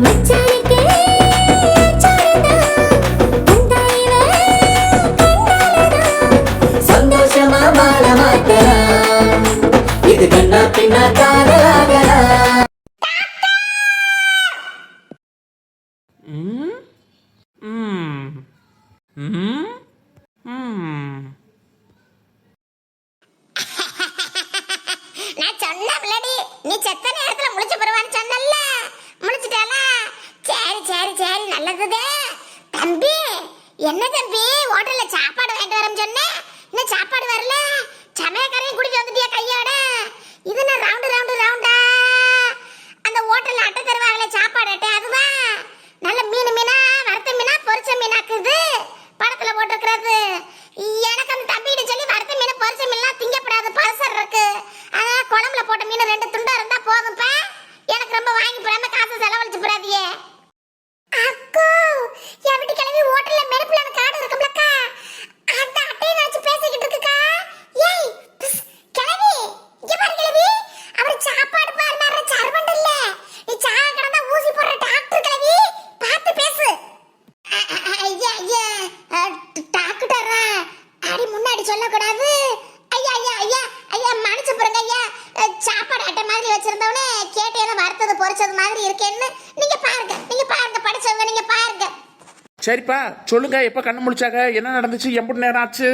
மச்சானுக்கு நல்லதுதே. தம்பி என்ன தம்பி? ஹோட்டல்ல சாப்பாடு வாங்கிட்டு வரேன்னு சொன்னேன் இன்னும் சாப்பாடு வரல. சமயக்காரையும் கூட்டிட்டு வந்துட்டியா கையோட? இது நான் ரவுண்டு ரவுண்டு ரவுண்டா அந்த ஹோட்டல்ல அட்டை தருவாங்களே சாப்பாடு அட்டை அதுதான் நல்ல மீன் மீனா வறுத்த மீனா பொரிச்ச மீனாக்குது படத்துல போட்டிருக்கிறது. எனக்கு அந்த தம்பிகிட்ட சொல்லி வறுத்த மீன் பொரிச்ச மீன்லாம் திங்கப்படாது பல்சர் இருக்கு. அதனால குழம்புல போட்ட மீன் ரெண்டு துண்டா இருந்தா போதும்ப்பா எனக்கு ரொம்ப வாங்கி போடாம காசு செலவழிச்சு போடாதியே அக்கோ எப்படி கிளம்பி ஹோட்டல்ல மெனுப்பில் கார்டு இருக்கும்லக்கா அந்த அட்டையை நினைச்சு பேசிக்கிட்டு இருக்குக்கா ஏய் பிஸ், கிளவி இங்க பாரு கிளவி அவர் சாப்பாடு பாரு மாதிரி சர்வண்ட் இல்ல நீ சாக கிடந்தா ஊசி போடுற டாக்டர் கிளவி பார்த்து பேசு அ- அ- அ- ஐயா ஐயா அ, ட- டாக்டரா அடி முன்னாடி சொல்லக்கூடாது ஐயா ஐயா ஐயா ஐயா மன்னிச்சு போடுங்க ஐயா அ, சாப்பாடு அட்டை மாதிரி வச்சிருந்தவனே கேட்டு ஏதோ வறுத்தது பொரிச்சது மாதிரி இருக்கேன்னு நீங்க பாருங்க. நீங்க பாருங்க படிச்சவங்க நீங்க பாருங்க. சரிப்பா சொல்லுங்க எப்ப கண்ணு முழிச்சாங்க? என்ன நடந்துச்சு? எம்பது நேரம் ஆச்சு?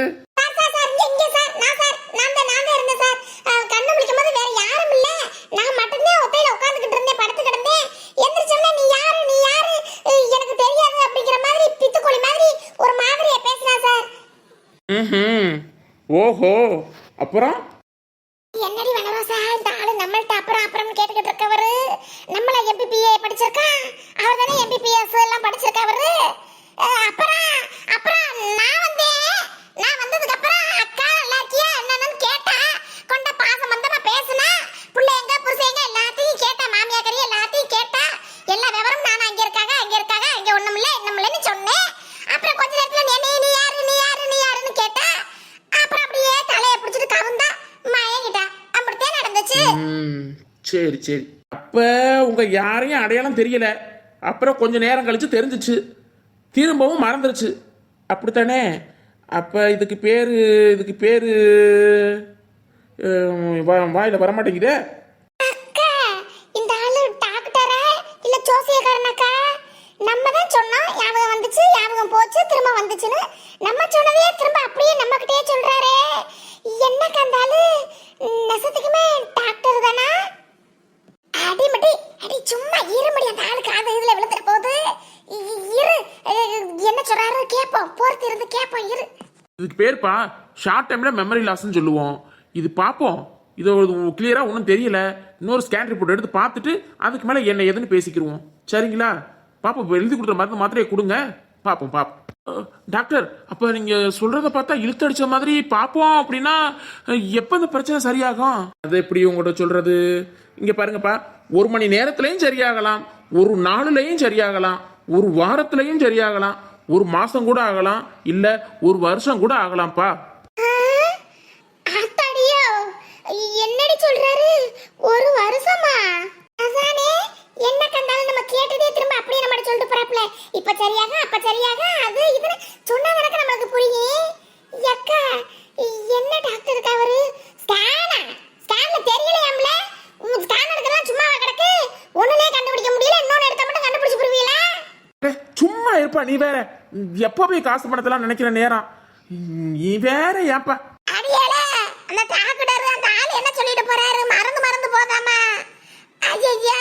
ஓஹோ. அப்புறம்? என்னடி வனரோசா இந்த ஆளு நம்மள்ட்ட அப்புறம் அப்புறம் கேட்டுக்கிட்டு இருக்கவரு. நம்மள எம்பிபிஏ படிச்சிருக்கா அவர் தானே எம்பிபிஎஸ் எல்லாம் படிச்சிருக்கவரு அஹ், அப்புறம் அப்புறம் நான் வந்தேன் நான் வந்ததுக்கு அப்புறம் அக்கா நல்லா இருக்கியா என்னன்னு கேட்டா கொண்ட பாசம் வந்தமா பேசுனா புள்ள எங்க புருஷன் எங்க எல்லாத்தையும் கேட்டா மாமியா கறி எல்லாத்தையும் கேட்டா எல்லா விவரம் நான் அங்க இருக்காங்க அங்க இருக்காங்க அங்க ஒண்ணும் இல்ல இன்னும் இல்லைன்னு சொன்னேன் அப்புறம் கொஞ்ச நேரத்துல நீ நீ- நீ யாரு நீ யாரு நீ யாருன்னு கேட்டா அப்புறம் அப்படியே தலையை பிடிச்சிட்டு கவுந்தா மயங்கிட்டா அப்படித்தான் நடந்துச்சு ம் சரி அப்போ உங்கள் உங்க யாரையும் அடையாளம் தெரியல. அப்புறம் கொஞ்சம் நேரம் கழித்து தெரிஞ்சிச்சு. திரும்பவும் மறந்துருச்சு. அப்படித்தானே? அப்போ இதுக்கு பேர் இதுக்கு பேர் அஹ், வா- வாயில வரமாட்டேங்குதே. அக்கா இந்த ஆளு டாக்டரா? நம்ம தான் சொன்னோம் ஞாபகம் வந்துச்சு ஞாபகம் போச்சு திரும்ப வந்துச்சுன்னு. நம்ம சொன்னதே திரும்ப அப்படியே நம்ம கிட்டே சொல்றாரே. என்னக்கா அந்த ஆளு? நெசத்துக்குமே டாக்டர் தானா? சும்மா இருமடி அந்த ஆளுக்கு அந்த இதுல விழுந்துற போது. இரு. என்ன சொல்றாரு? கேப்போம். பொறுத்து இருந்து கேப்போம். இரு. இதுக்கு பேர்ப்பா ஷார்ட் டைம்ல மெமரி லாஸ்ன்னு சொல்லுவோம். இது பார்ப்போம் இது கிளியரா ஒன்றும் தெரியல. இன்னொரு ஸ்கேன் ரிப்போர்ட் எடுத்து பார்த்துட்டு அதுக்கு மேலே என்ன எதுன்னு பேசிக்கிருவோம். சரிங்களா? பாப்பா எழுதி கொடுக்குற மருந்து மாத்திரையை கொடுங்க. பார்ப்போம் பார்ப்போம் டாக்டர் அப்போ நீங்கள் சொல்கிறத பார்த்தா இழுத்தடிச்ச மாதிரி பார்ப்போம் அப்படின்னா எப்போ இந்த பிரச்சனை சரியாகும்? அது எப்படி உங்கள்கிட்ட சொல்கிறது இங்கே பாருங்கப்பா ஒரு மணி நேரத்துலையும் சரியாகலாம் ஒரு நாளுலையும் சரியாகலாம் ஒரு வாரத்துலையும் சரியாகலாம் ஒரு மாதம் கூட ஆகலாம் இல்லை ஒரு வருஷம் கூட ஆகலாம்ப்பா. என்னடி சொல்றாரு? ஒரு வருஷமா? என்ன கண்டாலும் நம்ம கேட்டதே திரும்ப அப்படியே நம்ம சொல்லிட்டு போறாப்ல இப்ப சரியாக அப்ப சரியாக அது இதுன்னு சொன்னா எனக்கு நம்மளுக்கு புரியும். அக்கா என்ன டாக்டர் இருக்கா அவரு? ஸ்கேனா ஸ்கேன்ல தெரியலையாம்ல? ஸ்கேன் எடுக்கலாம் சும்மாவா கிடக்கு? ஒண்ணுலே கண்டுபிடிக்க முடியல இன்னொன்னு எடுத்தா மட்டும் கண்டுபிடிச்சு புரிவீங்களா? சும்மா இருப்பா நீ வேற. எப்போ போய் காசு பணத்தெல்லாம் நினைக்கிற நேரம்? நீ வேற ஏப்பா அடியால அந்த டாக்டர் அந்த ஆள் என்ன சொல்லிட்டு போறாரு? மறந்து மறந்து போகாமா. ஐயா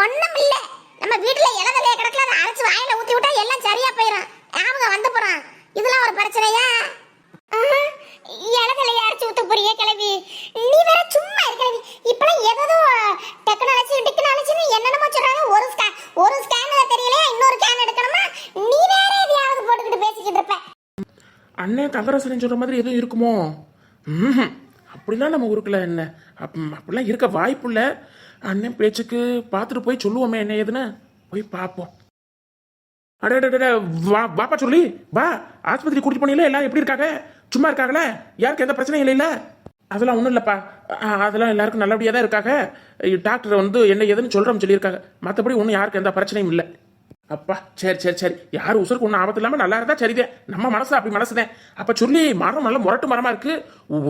ஒண்ணும் இல்ல நம்ம வீட்டுல இலதலைய கிடக்கல அதை அரைச்சு வாயில ஊத்தி விட்டா எல்லாம் சரியா போயிடும் ஞாபகம் வந்து போறான். இதெல்லாம் ஒரு பிரச்சனையா? இலதலைய அரைச்சு விட்டு போறியே கிளவி நீ வேற சும்மா இரு கிளவி இப்பெல்லாம் ஏதோ டெக்னாலஜி டெக்னாலஜின்னு என்னென்னமோ சொல்றாங்க. ஒரு ஸ்கேன் ஒரு ஸ்கேன் தெரியலையா? இன்னொரு ஸ்கேன் எடுக்கணுமா? நீ வேற எதையாவது போட்டுக்கிட்டு பேசிக்கிட்டு இருப்ப. அண்ணன் தங்கரசனன் சொல்ற மாதிரி எதுவும் இருக்குமோ? ம்ஹும். அப்படிலாம் நம்ம ஊருக்குள்ள என்ன? அப்படிலாம் இருக்க வாய்ப்பு இல்லை. அண்ணன் பேச்சுக்கு பார்த்துட்டு போய் சொல்லுவோமே என்ன ஏதுன்னு? போய் பார்ப்போம். அடே வா வாப்பா சொல்லி வா ஆஸ்பத்திரி கூட்டிட்டு போனீங்களே எல்லாம் எப்படி இருக்காங்க? சும்மா இருக்காங்களே? யாருக்கு எந்த பிரச்சனையும் இல்லைல்ல? அதெல்லாம் ஒன்றும் இல்லைப்பா. அதெல்லாம் எல்லாருக்கும் நல்லபடியாக தான் இருக்காங்க. டாக்டர் வந்து என்ன ஏதுன்னு சொல்கிறோம் சொல்லியிருக்காங்க. மற்றபடி ஒன்றும் யாருக்கும் எந்த பிரச்சனையும் இல்லை. அப்பா சரி சரி சரி. யார் உசுருக்கு ஒன்றும் ஆபத்து இல்லாமல் நல்லா இருந்தா சரிதே. நம்ம மனசு அப்படி மனசுதேன் அப்போ சொல்லி மரம் நல்லா முரட்டு மரமா இருக்கு.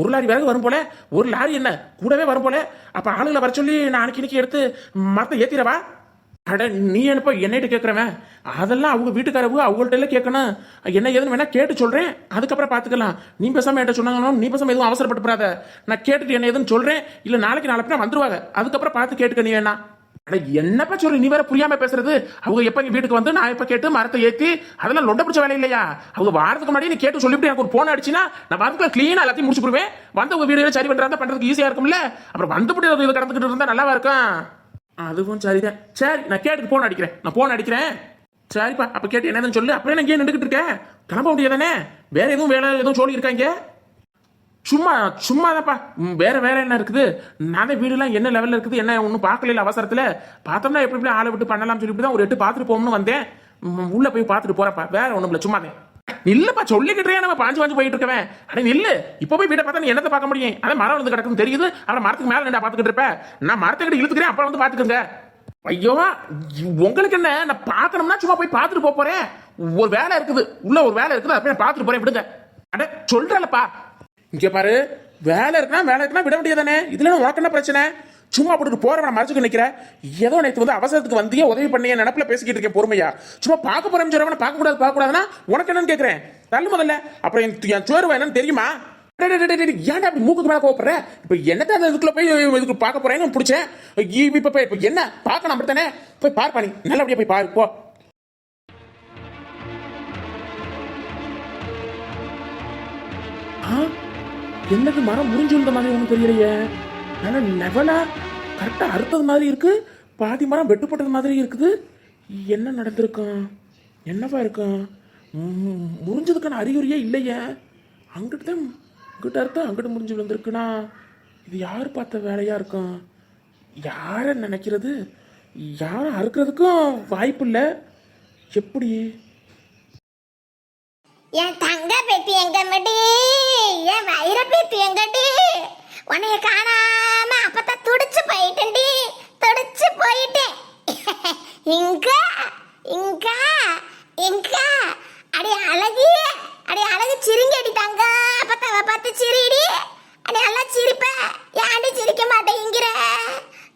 ஒரு லாரி விறகு வரும் போல. ஒரு லாரி என்ன? கூடவே வரும் போல. அப்போ ஆளுங்களை வர சொல்லி நான் அன்னைக்கு இன்னைக்கு எடுத்து மரத்தை ஏத்திரவா அட நீ என்னப்பா என்னைட்டு கேட்குறவன் அதெல்லாம் அவங்க வீட்டுக்காரவு அவங்கள்ட்ட எல்லாம் கேட்கணும் என்ன ஏதுன்னு வேணா கேட்டு சொல்றேன். அதுக்கப்புறம் பார்த்துக்கலாம் நீ பேசாம என்கிட்ட சொன்னாங்கன்னா நீ பேசாம எதுவும் அவசரப்பட்டு போறாத நான் கேட்டுட்டு என்ன ஏதுன்னு சொல்றேன். இல்ல நாளைக்கு நாளைக்கு பின்ன வந்துருவாங்க. அதுக்கப்புறம் பார்த்து கேட்டுக்க நீ வேணா. என்னப்பா சொல்லு நீ வேற புரியாம பேசுறது. அவங்க எப்ப எங்க வீட்டுக்கு வந்து நான் எப்ப கேட்டு மரத்தை ஏத்தி அதெல்லாம் லொண்ட பிடிச்ச வேலை இல்லையா? அவங்க வாரத்துக்கு முன்னாடி நீ கேட்டு சொல்லிவிட்டு எனக்கு ஒரு போன் அடிச்சுனா நான் வரதுக்குள்ள கிளீனா எல்லாத்தையும் முடிச்சு போடுவேன் வந்து உங்க வீடு சரி பண்றதா பண்றதுக்கு ஈஸியா இருக்கும்ல? அப்புறம் வந்து இது கடந்துக்கிட்டு இருந்தா நல்லாவா இருக்கும்? அதுவும் சரிதான். சரி நான் கேட்டுட்டு போன் அடிக்கிறேன். நான் போன் அடிக்கிறேன். சரிப்பா அப்ப கேட்டு என்னதுன்னு சொல்லு. அப்படியே நான் ஏன் நின்றுக்கிட்டு இருக்கேன் கிளம்ப முடியாதானே வேற எதுவும் வேலை எதுவும் சொல்லி இருக்காங்க? சும்மா சும்மா தான்ப்பா. வேற வேற என்ன இருக்குது? நான் வீடுலாம் என்ன லெவலில் இருக்குது? என்ன ஒன்றும் பார்க்கல அவசரத்தில்? பார்த்தோம்னா எப்படி எப்படி ஆளை விட்டு பண்ணலாம்னு சொல்லிட்டு தான் ஒரு எட்டு பார்த்துட்டு போகணும்னு வந்தேன். உள்ளே உள்ள போய் பார்த்துட்டு போறப்பா. வேற ஒன்றும் இல்லை சும்மா தான் இல்லப்பா சொல்லிக்கிட்டே நம்ம பாஞ்சு பாஞ்சு போயிட்டு இருக்கவன். அட நில்லு. இப்போ போய் வீட்டை பார்த்தா நீ என்னத்தை பார்க்க முடியும்? அதான் மரம் வந்து கிடக்குன்னு தெரியுது. அப்புறம் மரத்துக்கு மேலே நின்றா பார்த்துக்கிட்டு இருப்பேன் நான் மரத்துக்கிட்ட இழுத்துக்கிறேன் அப்புறம் வந்து பார்த்துக்கோங்க ஐயோ உங்களுக்கு என்ன? நான் பார்க்கணும்னா சும்மா போய் பார்த்துட்டு போப் போறேன். ஒரு வேலை இருக்குது. உள்ள ஒரு வேலை இருக்குது. அப்படியே பார்த்துட்டு போறேன் விடுங்க. அட சொல்றேன்லப்பா. இங்கே பாரு வேலை இருக்குன்னா வேலை இருக்குன்னா விட வேண்டியதானே இதுல என்ன உனக்கு என்ன பிரச்சனை? சும்மா போட்டுட்டு போறவன மறைச்சுக்க நிக்கிற? ஏதோ நேற்று வந்து அவசரத்துக்கு வந்தியே உதவி பண்ணிய நினப்புல பேசிக்கிட்டு இருக்கேன் பொறுமையா. சும்மா பார்க்க போறேன் சொல்றவன பார்க்க கூடாது பார்க்க கூடாதுன்னா உனக்கு என்னன்னு கேக்குறேன்? தள்ளு முதல்ல. அப்புறம் என் என் என்னன்னு தெரியுமா? டேய், டேய், டேய், டேய், ஏன்டா அப்படி மூக்குக்கு மேல கோவப்படுற? இப்ப என்னத்த அந்த இதுக்குள்ள போய் இதுக்கு பார்க்க போறேன்னு பிடிச்சேன்? இப்ப போய் இப்ப என்ன? பார்க்கணும் அப்படித்தானே? போய் பார் பண்ணி நல்லபடியா போய் பாரு போ. ஆ? என்னது மரம் முறிஞ்சு விழுந்த மாதிரி ஒன்றும் தெரியலையே? ஆனால் லெவலா கரெக்டாக அறுத்தது மாதிரி இருக்கு பாதி மரம் வெட்டுப்பட்டது மாதிரி இருக்குது. என்ன நடந்திருக்கும்? என்னவா இருக்கும்? முறிஞ்சதுக்கான அறிகுறியே இல்லையே. அங்கிட்டு தான் இங்கிட்ட அறுத்தா அங்கிட்டு முறிஞ்சு விழுந்திருக்குன்னா இது யார் பார்த்த வேலையாக இருக்கும்? யாரை நினைக்கிறது? யாரும் அறுக்கிறதுக்கும் வாய்ப்பு இல்லை. எப்படி? என் தங்க பெட்டி எங்க மட்டும் என் எங்கடி? உன்னைய காணாம அப்பதான் துடிச்சு போயிட்டேன்டி. துடிச்சு போயிட்டேன். இங்க இங்க இங்க. அடி அழகி அடி அழகு சிரிங்க அடி தங்க. பார்த்து சிரிடி. அடி நல்லா சிரிப்ப. ஏன்டி சிரிக்க மாட்டேங்கிற?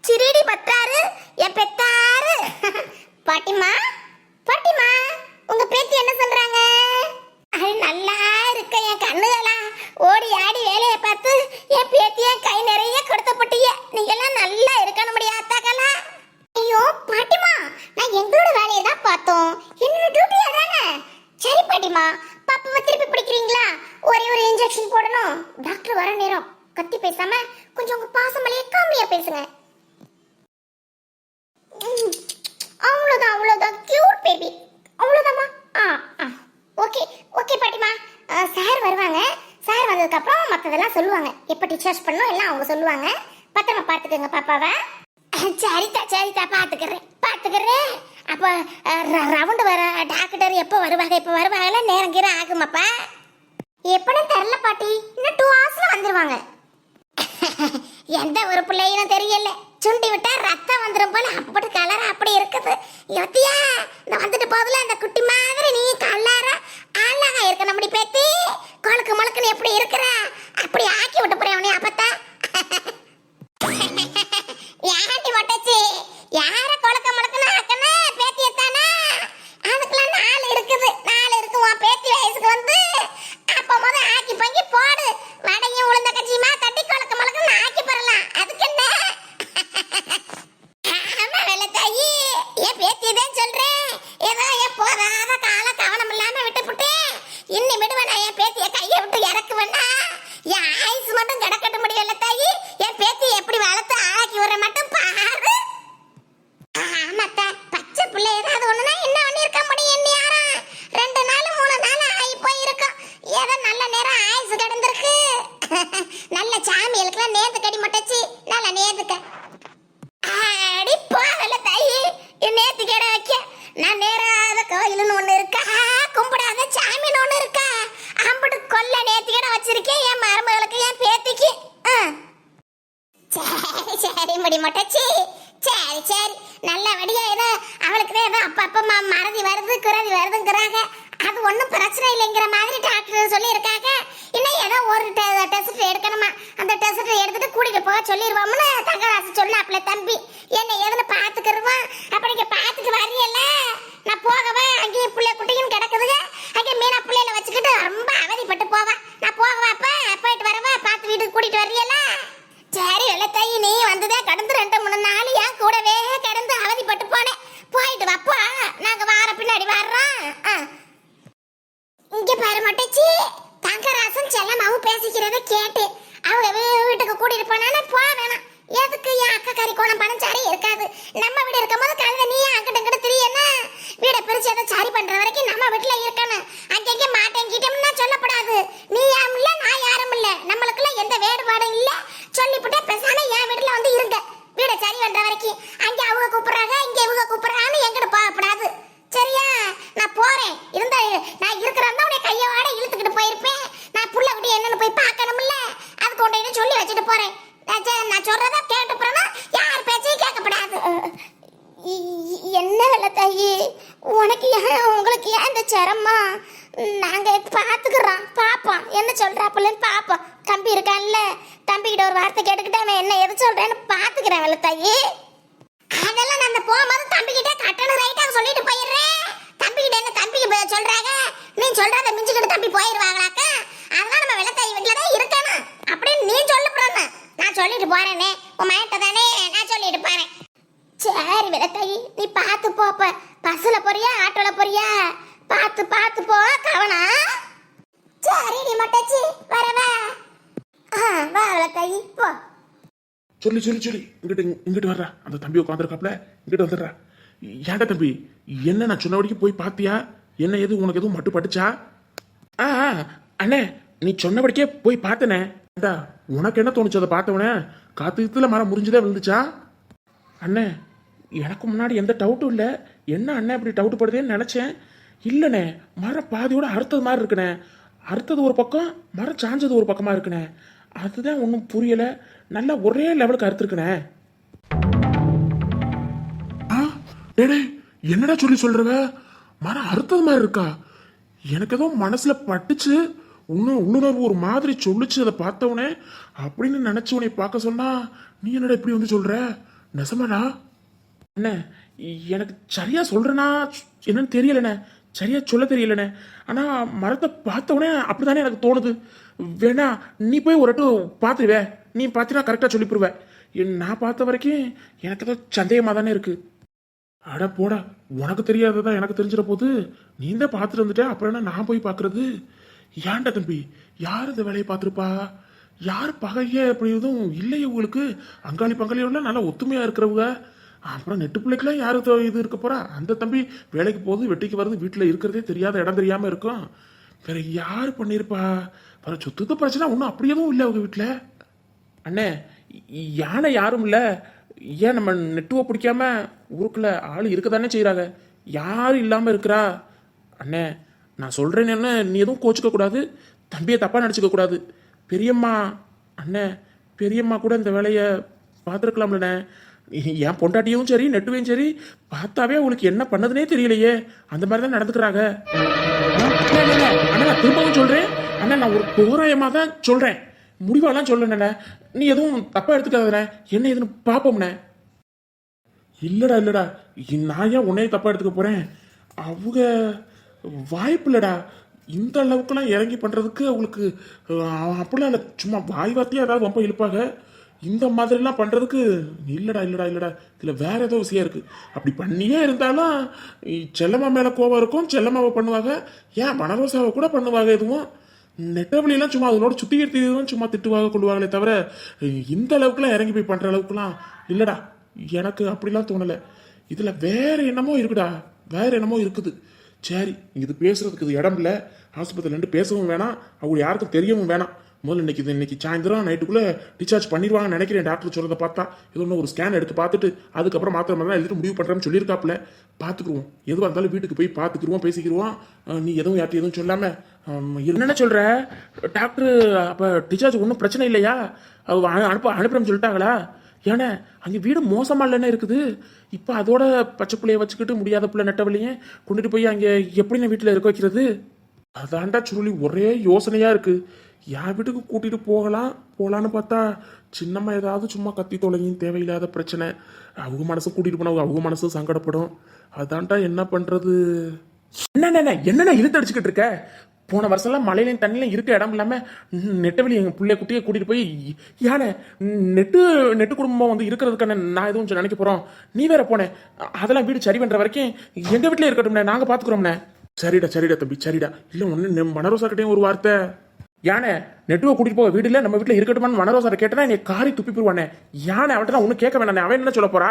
சிரிடி பத்தாரு என் பெத்தாரு. பாட்டிமா பாட்டிமா உங்க பேத்தி என்ன சொல்றாங்க? அது நல்லா இருக்க என் கண்ணுகளா ஓடி ஆடி வேலையை பார்த்து என் பேத்திய கை நிறைய கொடுத்த போட்டிய நீங்க எல்லாம் நல்லா இருக்கணும் முடியாதாக்கலா ஐயோ பாட்டிமா நான் எங்களோட வேலையை தான் பார்த்தோம் என்னோட டியூட்டி அதானே சரி பாட்டிமா பாப்பாவை திருப்பி பிடிக்கிறீங்களா ஒரே ஒரு இன்ஜெக்ஷன் போடணும் டாக்டர் வர நேரம் கத்தி பேசாம கொஞ்சம் உங்க பாசமலையே காமெடியா பேசுங்க ம், அவ்வளோதான் அவ்வளோதான் கியூட் பேபி அவ்வளோதாம்மா ஆ ஆ ஓகே ஓகே பாட்டிமா சார் வருவாங்க சார் பார்த்ததெல்லாம் சொல்லுவாங்க. எப்போ டிஸ்சார்ஜ் பண்ணோம் எல்லாம் அவங்க சொல்லுவாங்க. பத்திரமா பார்த்துக்கோங்க பாப்பாவை. சரிதா சரிதா பார்த்துக்கிறேன் பார்த்துக்கிறேன் அப்போ ரவுண்டு வர டாக்டர் எப்போ வருவாங்க இப்போ வருவாங்கல்ல நேரம் கீரம் ஆகுமாப்பா? எப்படின்னு தெரில பாட்டி. இன்னும் டூ ஹவர்ஸில் வந்துடுவாங்க எந்த ஒரு பிள்ளையும் தெரியல. சுண்டி விட்டா ரத்தம் வந்துடும் போல. அப்படி கலர் அப்படி இருக்குது. யோத்தியா இந்த வந்துட்டு போதுல அந்த குட்டி மாதிரி நீ கலரா அழகா இருக்க நம்மடி பேத்தி. வச்சிருக்கேன் என் மருமகளுக்கு என் பேத்திக்கு. சரி சரி முடி மொட்டச்சி. சரி சரி. நல்ல வடியா ஏதோ அவளுக்கு ஏதோ அப்ப அப்ப மறதி வருது குறதி வருதுங்கிறாங்க. அது ஒன்றும் பிரச்சனை இல்லைங்கிற மாதிரி டாக்டர் சொல்லியிருக்காங்க. இன்னும் ஏதோ ஒரு டெஸ்ட் எடுக்கணுமா? அந்த டெஸ்ட் எடுத்துட்டு கூட்டிகிட்டு போக சொல்லிடுவோம்னு தங்கராசு சொன்னாப்ல தம்பி. என்ன எதுன்னு பார்த்துக்கிடுவோம் அப்படி இங்கே பார்த்துட்டு வரையல நான் போகவே? அங்கேயும் பிள்ளை குட்டியும் கிடக்குதுங்க. அங்கே மீனா பிள்ளையில வச்சுக்கிட்டு ரொம்ப அவதிப்பட்டு போவேன் நான் போகவாப்பா போயிட்டு வரவா? பார்த்து வீட்டுக்கு கூட்டிட்டு வர்றியல சரி வெள்ளத்தை நீ வந்ததே கடந்து ரெண்டு மூணு நாள் ஏன் கூடவே கடந்து அவதிப்பட்டு போனேன். போயிட்டு வாப்பா. நாங்க வார பின்னாடி வர்றோம். இங்க பாரு மட்டச்சி. தங்கராசன் செல்லமாவும் பேசிக்கிறத கேட்டு அவங்க வீட்டுக்கு கூட்டிட்டு போனானே போ வேணாம். எதுக்கு என் அக்கா கறி கோணம் பணம் சரி இருக்காது? நம்ம வீடு இருக்கும்போது கழுத நீ அங்கிட்ட இங்கிட்ட திரியன்னா வீடை பிரிச்சு எதை சரி பண்ற வரைக்கும் நம்ம வீட்டுல இருக்கணும் அங்கங்க மாட்டேங்கிட்டோம்னா சொல்லப்படாது நீ யாரும் இல்ல நான் யாரும் இல்ல நம்மளுக்குள்ள எந்த வேறுபாடும் இல்ல சொல்லிவிட்டு பேசாம என் வீட்டுல வந்து இருங்க வீடை சரி பண்ற வரைக்கும் அங்க அவங்க கூப்பிடுறாங்க இங்க இவங்க கூப்பிடுறாங்கன்னு எங்கிட்ட போகப்படாது சரியா நான் போறேன் இருந்தா நான் இருக்கிறதா உன்னை கையோட இழுத்துக்கிட்டு போயிருப்பேன் நான் புள்ள குட்டி என்னன்னு போய் பார்க்கணும்ல அதுக்கு உன்னை சொல்லி வச்சுட்டு போறேன் நான் சே- நான் சொல்றத கேட்டு போறேன்னா யார் பேச்சையும் கேட்கப்படாது இ- என்ன வேலை தாயி உனக்கு ஏன் உங்களுக்கு ஏன் இந்த சிரமமா நாங்க பாத்துக்கிறோம். பாப்போம். என்ன சொல்றாப்புலன்னு பாப்போம். தம்பி இருக்கான்ல. தம்பி கிட்ட ஒரு வார்த்தை கேட்டுக்கிட்டு அவன் என்ன எது சொல்றேன்னு பாத்துக்கிறேன் வேலை தாயி அதெல்லாம் நான் அந்த போகும்போது தம்பி கிட்ட கட்டணம் ரைட்டாக சொல்லிட்டு போயிடுறேன். தம்பி கிட்ட என்ன தம்பிக்கு போய் சொல்றாங்க? நீ சொல்றத மிஞ்சுக்கிட்டு தம்பி போயிருவாங்களாக்க? அதெல்லாம் நம்ம வெள்ளத்தாய் வீட்டில் தான் இருக்கணும். அப்படின்னு நீ சொல்லு நான் சொல்லிட்டு போறேனே. உன் மயட்ட தானே நான் சொல்லிட்டு போறேன். சரி வெள்ளத்தாயி நீ பார்த்து போப்ப பஸ்ல போறியா? ஆட்டோல போறியா? பார்த்து பார்த்து போ கவனா? சரி நீ மட்டச்சி வரவா வா. வெள்ளத்தாயி போ. சொல்லி சொல்லி சொல்லி. இங்கிட்டு இங்கிட்டு வர்றா. அந்த தம்பி உட்காந்துருக்காப்ல இங்கிட்டு வந்துடுறா. ஏன்டா தம்பி என்ன நான் சொன்ன வரைக்கும் போய் பார்த்தியா என்ன எது உனக்கு எதுவும் மட்டும் பட்டுச்சா? ஆ ஆ, அண்ணே நீ சொன்னபடிக்கே போய் பார்த்தனே. அண்டா உனக்கு என்ன தோணுச்சு அதை பார்த்தவனே? காத்துத்துல மரம் முறிஞ்சுதே விழுந்துச்சா? அண்ணே எனக்கு முன்னாடி எந்த டவுட்டும் இல்லை. என்ன அண்ணே இப்படி டவுட் படுதேன்னு நினச்சேன். இல்லைண்ணே மரம் பாதியோட அறுத்தது மாதிரி இருக்குண்ணே அறுத்தது ஒரு பக்கம் மரம் சாஞ்சது ஒரு பக்கமாக இருக்குண்ணே அதுதான் ஒன்றும் புரியலை. நல்லா ஒரே லெவலுக்கு அறுத்துருக்குண்ணே ஆ டேடே என்னடா சொல்லி சொல்கிறவ மரம் அறுத்தது மாதிரி இருக்கா? எனக்கு ஏதோ மனசில் பட்டுச்சு. இன்னும் உள்ளுணர்வு ஒரு மாதிரி சொல்லுச்சு அதை பார்த்தவனே. அப்படின்னு நினச்சி உன்னை பார்க்க சொன்னா நீ என்னடா இப்படி வந்து சொல்கிற நெசமாடா. அண்ணே எனக்கு சரியாக சொல்கிறேனா என்னன்னு தெரியலண்ணே. சரியா சொல்ல தெரியலண்ணே. ஆனால் மரத்தை பார்த்தவனே அப்படிதானே எனக்கு தோணுது. வேணா நீ போய் ஒரு வாட்டும் பார்த்துருவே நீ பார்த்தினா கரெக்டாக சொல்லிப்பிடுவேன் நான் பார்த்த வரைக்கும் எனக்கு ஏதோ சந்தேகமாக தானே இருக்கு. அட போடா உனக்கு தெரியாததா எனக்கு தெரிஞ்சிட போது நீ தான் பார்த்துட்டு வந்துட்ட அப்புறம் என்ன நான் போய் பார்க்கறது? ஏன்டா தம்பி யார் இந்த வேலையை பார்த்துருப்பா? யார் பகைய அப்படி எதுவும் இல்லையே உங்களுக்கு. அங்காளி பங்காளியோட நல்லா ஒத்துமையாக இருக்கிறவங்க. அப்புறம் நெட்டு பிள்ளைக்கெல்லாம் யாரு இது இருக்க போறா? அந்த தம்பி வேலைக்கு போகுது வெட்டிக்கு வருது வீட்டில் இருக்கிறதே தெரியாத இடம் தெரியாம இருக்கும். வேற யார் பண்ணியிருப்பா வேற சொத்து பிரச்சனை ஒன்றும் அப்படி எதுவும் இல்லை அவங்க வீட்டில் அண்ணே யானை யாரும் இல்லை. ஏன் நம்ம நெட்டுவை பிடிக்காம ஊருக்குள்ள ஆள் இருக்க தானே செய்கிறாங்க யாரும் இல்லாமல் இருக்கிறா? அண்ணே நான் சொல்கிறேன்னு நீ எதுவும் கோச்சிக்க கூடாது. தம்பியை தப்பாக நடிச்சிக்க கூடாது. பெரியம்மா அண்ணே பெரியம்மா கூட இந்த வேலையை பார்த்துருக்கலாம்லண்ணே. என் பொண்டாட்டியும் சரி நெட்டுவையும் சரி பார்த்தாவே அவங்களுக்கு என்ன பண்ணதுனே தெரியலையே. அந்த மாதிரி தான் நடந்துக்கிறாங்க. அண்ணா, நான் திரும்பவும் சொல்கிறேன் அண்ணா நான் ஒரு தோராயமாக தான் சொல்கிறேன் முடிவாலாம் சொல்லண்ணே நீ எதுவும் தப்பாக எடுத்துக்காதண்ணே. என்ன ஏதுன்னு பார்ப்போம்ண்ணே இல்லைடா இல்லைடா. நான் ஏன் உன்னைய தப்பாக எடுத்துக்க போகிறேன் அவங்க வாய்ப்பு இல்லைடா இந்த அளவுக்குலாம் இறங்கி பண்ணுறதுக்கு அவங்களுக்கு அப்படிலாம் இல்லை. சும்மா வாய் வார்த்தையாக ஏதாவது ரொம்ப இழுப்பாங்க. இந்த மாதிரிலாம் பண்ணுறதுக்கு இல்லைடா இல்லைடா இல்லைடா. இதில் வேற ஏதோ விஷயம் இருக்குது அப்படி பண்ணியே இருந்தாலும் செல்லம்மா மேலே கோவம் இருக்கும் செல்லம்மாவை பண்ணுவாங்க. ஏன் மனரோசாவை கூட பண்ணுவாங்க எதுவும்? நெட்டவழியெல்லாம் சும்மா அதனோட சுத்தி கீர்த்தியும் சும்மா திட்டுவாங்க கொள்வாங்களே தவிர இந்த அளவுக்குலாம் இறங்கி போய் பண்ணுற அளவுக்குலாம் இல்லைடா. எனக்கு அப்படிலாம் தோணலை. இதில் வேறு என்னமோ இருக்குடா. வேறு என்னமோ இருக்குது. சரி இது பேசுகிறதுக்கு இது இடம் இல்லை. ஆஸ்பத்திரிலேருந்து பேசவும் வேணாம். அவங்க யாருக்கும் தெரியவும் வேணாம். முதல்ல இன்னைக்கு இது இன்னைக்கு சாயந்தரம் நைட்டுக்குள்ளே டிஸ்சார்ஜ் பண்ணிடுவாங்கன்னு நினைக்கிறேன். டாக்டர் சொல்கிறத பார்த்தா ஏதோ ஒன்று ஒரு ஸ்கேன் எடுத்து பார்த்துட்டு அதுக்கப்புறம் மாத்திரை மாதிரி எழுதிட்டு முடிவு பண்ணுறேன்னு சொல்லியிருக்காப்புல. பார்த்துக்குருவோம். எதுவாக இருந்தாலும் வீட்டுக்கு போய் பார்த்துக்குருவோம் பேசிக்கிருவோம். நீ எதுவும் யார்ட்டும் எதுவும் சொல்லாமல் என்னென்ன சொல்கிற டாக்டர் அப்போ டிஸ்சார்ஜ் ஒன்றும் பிரச்சனை இல்லையா? அனுப்ப அனுப்புறேன்னு சொல்லிட்டாங்களா? ஏன்னா அங்கே வீடு மோசமாக இல்லைன்னு இருக்குது. இப்போ அதோட பச்சை பிள்ளைய வச்சுக்கிட்டு முடியாத பிள்ளை நெட்டவழியே கொண்டுட்டு போய் அங்கே எப்படி நான் வீட்டில் இருக்க வைக்கிறது? அதாண்டா சொல்லி ஒரே யோசனையாக இருக்குது என் வீட்டுக்கு கூட்டிகிட்டு போகலாம் போகலான்னு பார்த்தா சின்னம்மா ஏதாவது சும்மா கத்தி தொலையும் தேவையில்லாத பிரச்சனை. அவங்க மனசு கூட்டிகிட்டு போனால் அவங்க மனசு சங்கடப்படும். அதான்டா என்ன பண்ணுறது என்ன என்னண்ணா இழுத்து அடிச்சுக்கிட்டு இருக்க? போன வருஷம்லாம் மழையிலையும் தண்ணிலையும் இருக்க இடம் இல்லாமல் நெட்டவெளி எங்கள் பிள்ளை குட்டியை கூட்டிகிட்டு போய் யானை நெட்டு நெட்டு குடும்பம் வந்து இருக்கிறதுக்கான நான் எதுவும் நினைக்க போகிறோம் நீ வேற போனேன் அதெல்லாம் வீடு சரி பண்ணுற வரைக்கும் எங்கள் வீட்டிலே இருக்கட்டும்ண்ணே நாங்கள் பார்த்துக்குறோம்ண்ணே சரிடா சரிடா தம்பி சரிடா. இல்லை ஒன்று மனரோசா கிட்டேயும் ஒரு வார்த்தை. யானை நெட்டுவை கூட்டிட்டு போக வீடுல நம்ம வீட்டில் இருக்கட்டுமான்னு மனரோசா கேட்டேன்னா என்னை காரி துப்பி போடுவானே. யானை அவன்கிட்ட நான் ஒன்னும் கேட்க வேணானே. அவன் என்ன சொல்ல போறா?